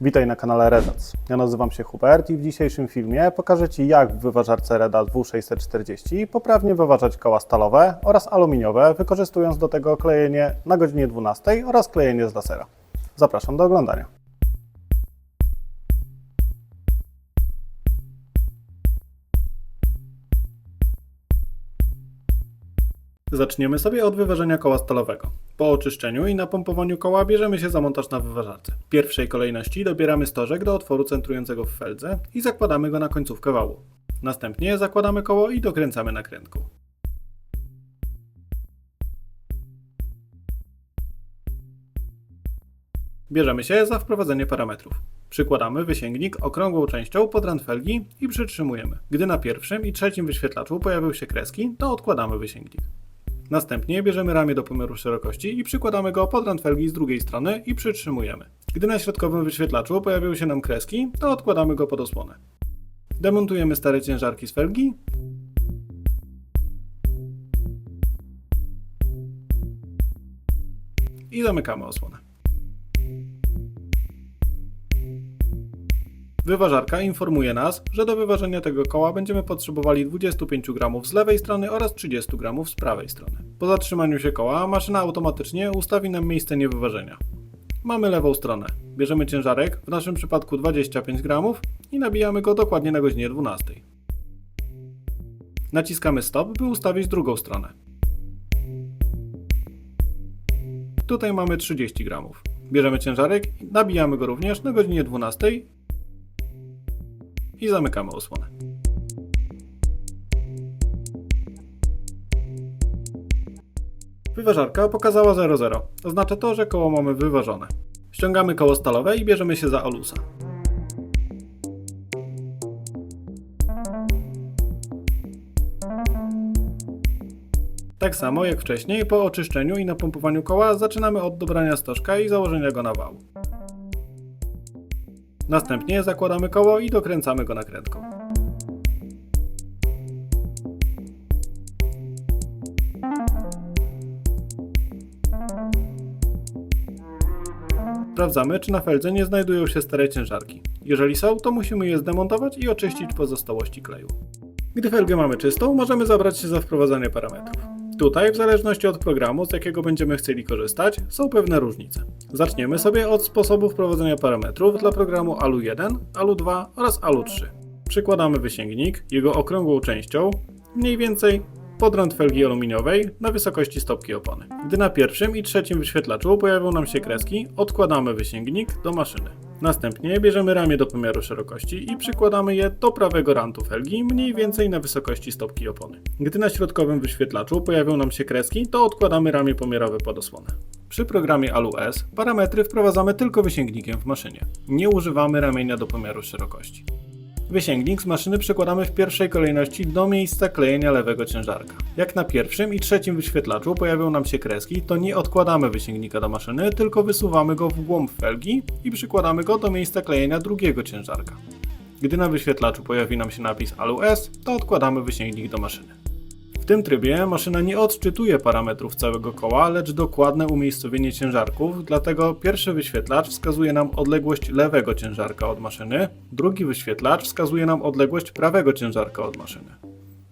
Witaj na kanale Redac. Ja nazywam się Hubert i w dzisiejszym filmie pokażę Ci jak w wyważarce Redac W640 poprawnie wyważać koła stalowe oraz aluminiowe, wykorzystując do tego klejenie na godzinie 12 oraz klejenie z lasera. Zapraszam do oglądania. Zaczniemy sobie od wyważenia koła stalowego. Po oczyszczeniu i napompowaniu koła bierzemy się za montaż na wyważarce. W pierwszej kolejności dobieramy stożek do otworu centrującego w feldze i zakładamy go na końcówkę wału. Następnie zakładamy koło i dokręcamy nakrętką. Bierzemy się za wprowadzenie parametrów. Przykładamy wysięgnik okrągłą częścią pod rand felgi i przytrzymujemy. Gdy na pierwszym i trzecim wyświetlaczu pojawią się kreski, to odkładamy wysięgnik. Następnie bierzemy ramię do pomiaru szerokości i przykładamy go pod rand felgi z drugiej strony i przytrzymujemy. Gdy na środkowym wyświetlaczu pojawią się nam kreski, to odkładamy go pod osłonę. Demontujemy stare ciężarki z felgi. I zamykamy osłonę. Wyważarka informuje nas, że do wyważenia tego koła będziemy potrzebowali 25 g z lewej strony oraz 30 g z prawej strony. Po zatrzymaniu się koła maszyna automatycznie ustawi nam miejsce niewyważenia. Mamy lewą stronę. Bierzemy ciężarek, w naszym przypadku 25 g i nabijamy go dokładnie na godzinie 12. Naciskamy stop, by ustawić drugą stronę. Tutaj mamy 30 g. Bierzemy ciężarek, nabijamy go również na godzinie 12 i zamykamy osłonę. Wyważarka pokazała 0,0. Oznacza to, że koło mamy wyważone. Ściągamy koło stalowe i bierzemy się za alusa. Tak samo jak wcześniej, po oczyszczeniu i napompowaniu koła zaczynamy od dobrania stożka i założenia go na wał. Następnie zakładamy koło i dokręcamy go nakrętką. Sprawdzamy, czy na feldze nie znajdują się stare ciężarki. Jeżeli są, to musimy je zdemontować i oczyścić pozostałości kleju. Gdy felgę mamy czystą, możemy zabrać się za wprowadzanie parametrów. Tutaj, w zależności od programu, z jakiego będziemy chcieli korzystać, są pewne różnice. Zaczniemy sobie od sposobu wprowadzenia parametrów dla programu ALU1, ALU2 oraz ALU3. Przykładamy wysięgnik, jego okrągłą częścią, mniej więcej podrąd felgi aluminiowej na wysokości stopki opony. Gdy na pierwszym i trzecim wyświetlaczu pojawią nam się kreski, odkładamy wysięgnik do maszyny. Następnie bierzemy ramię do pomiaru szerokości i przykładamy je do prawego rantu felgi, mniej więcej na wysokości stopki opony. Gdy na środkowym wyświetlaczu pojawią nam się kreski, to odkładamy ramię pomiarowe pod osłonę. Przy programie ALU-S parametry wprowadzamy tylko wysięgnikiem w maszynie. Nie używamy ramienia do pomiaru szerokości. Wysięgnik z maszyny przykładamy w pierwszej kolejności do miejsca klejenia lewego ciężarka. Jak na pierwszym i trzecim wyświetlaczu pojawią nam się kreski, to nie odkładamy wysięgnika do maszyny, tylko wysuwamy go w głąb felgi i przykładamy go do miejsca klejenia drugiego ciężarka. Gdy na wyświetlaczu pojawi nam się napis ALU-S, to odkładamy wysięgnik do maszyny. Tym trybie maszyna nie odczytuje parametrów całego koła, lecz dokładne umiejscowienie ciężarków, dlatego pierwszy wyświetlacz wskazuje nam odległość lewego ciężarka od maszyny, drugi wyświetlacz wskazuje nam odległość prawego ciężarka od maszyny.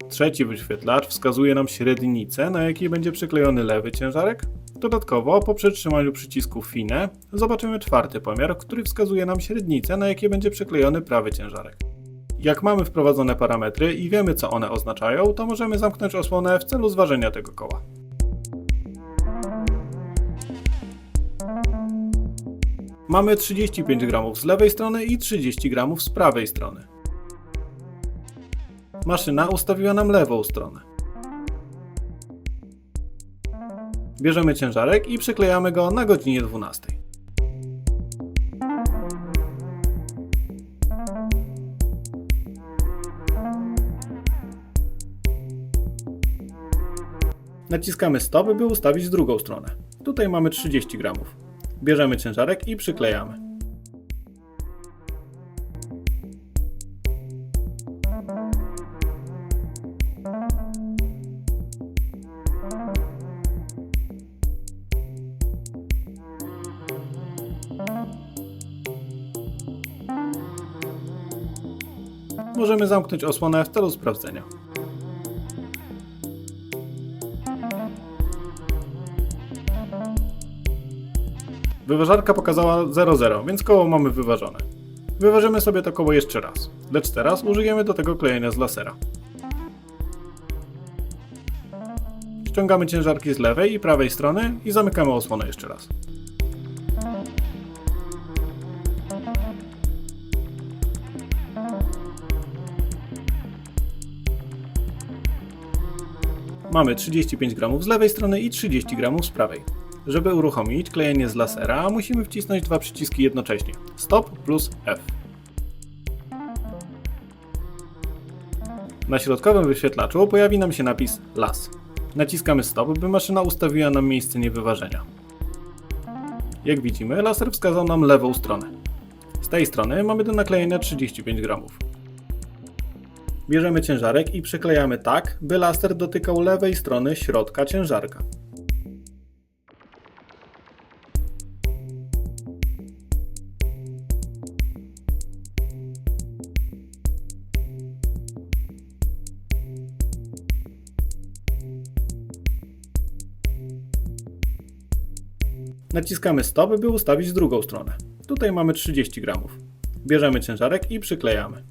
Trzeci wyświetlacz wskazuje nam średnicę, na jakiej będzie przyklejony lewy ciężarek. Dodatkowo, po przytrzymaniu przycisku Fine, zobaczymy czwarty pomiar, który wskazuje nam średnicę, na jakiej będzie przyklejony prawy ciężarek. Jak mamy wprowadzone parametry i wiemy co one oznaczają, to możemy zamknąć osłonę w celu zważenia tego koła. Mamy 35 g z lewej strony i 30 g z prawej strony. Maszyna ustawiła nam lewą stronę. Bierzemy ciężarek i przyklejamy go na godzinie 12. Naciskamy stopy, by ustawić drugą stronę. Tutaj mamy 30 gramów. Bierzemy ciężarek i przyklejamy. Możemy zamknąć osłonę w celu sprawdzenia. Wyważarka pokazała 0,0, więc koło mamy wyważone. Wyważymy sobie to koło jeszcze raz, lecz teraz użyjemy do tego klejenia z lasera. Ściągamy ciężarki z lewej i prawej strony i zamykamy osłonę jeszcze raz. Mamy 35 gramów z lewej strony i 30 gramów z prawej. Żeby uruchomić klejenie z lasera, musimy wcisnąć dwa przyciski jednocześnie. Stop plus F. Na środkowym wyświetlaczu pojawi nam się napis LAS. Naciskamy stop, by maszyna ustawiła nam miejsce niewyważenia. Jak widzimy, laser wskazał nam lewą stronę. Z tej strony mamy do naklejenia 35 gramów. Bierzemy ciężarek i przyklejamy tak, by laser dotykał lewej strony środka ciężarka. Naciskamy stop, by ustawić drugą stronę. Tutaj mamy 30 gramów. Bierzemy ciężarek i przyklejamy.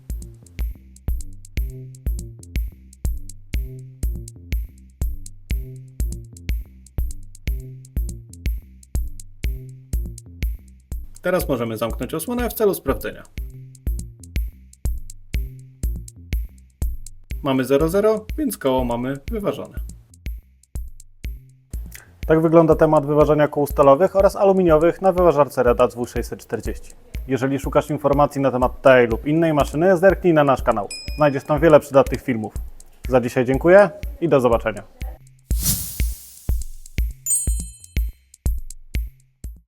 Teraz możemy zamknąć osłonę w celu sprawdzenia. Mamy 0,0, więc koło mamy wyważone. Tak wygląda temat wyważania kół stalowych oraz aluminiowych na wyważarce Reda W640. Jeżeli szukasz informacji na temat tej lub innej maszyny, zerknij na nasz kanał. Znajdziesz tam wiele przydatnych filmów. Za dzisiaj dziękuję i do zobaczenia.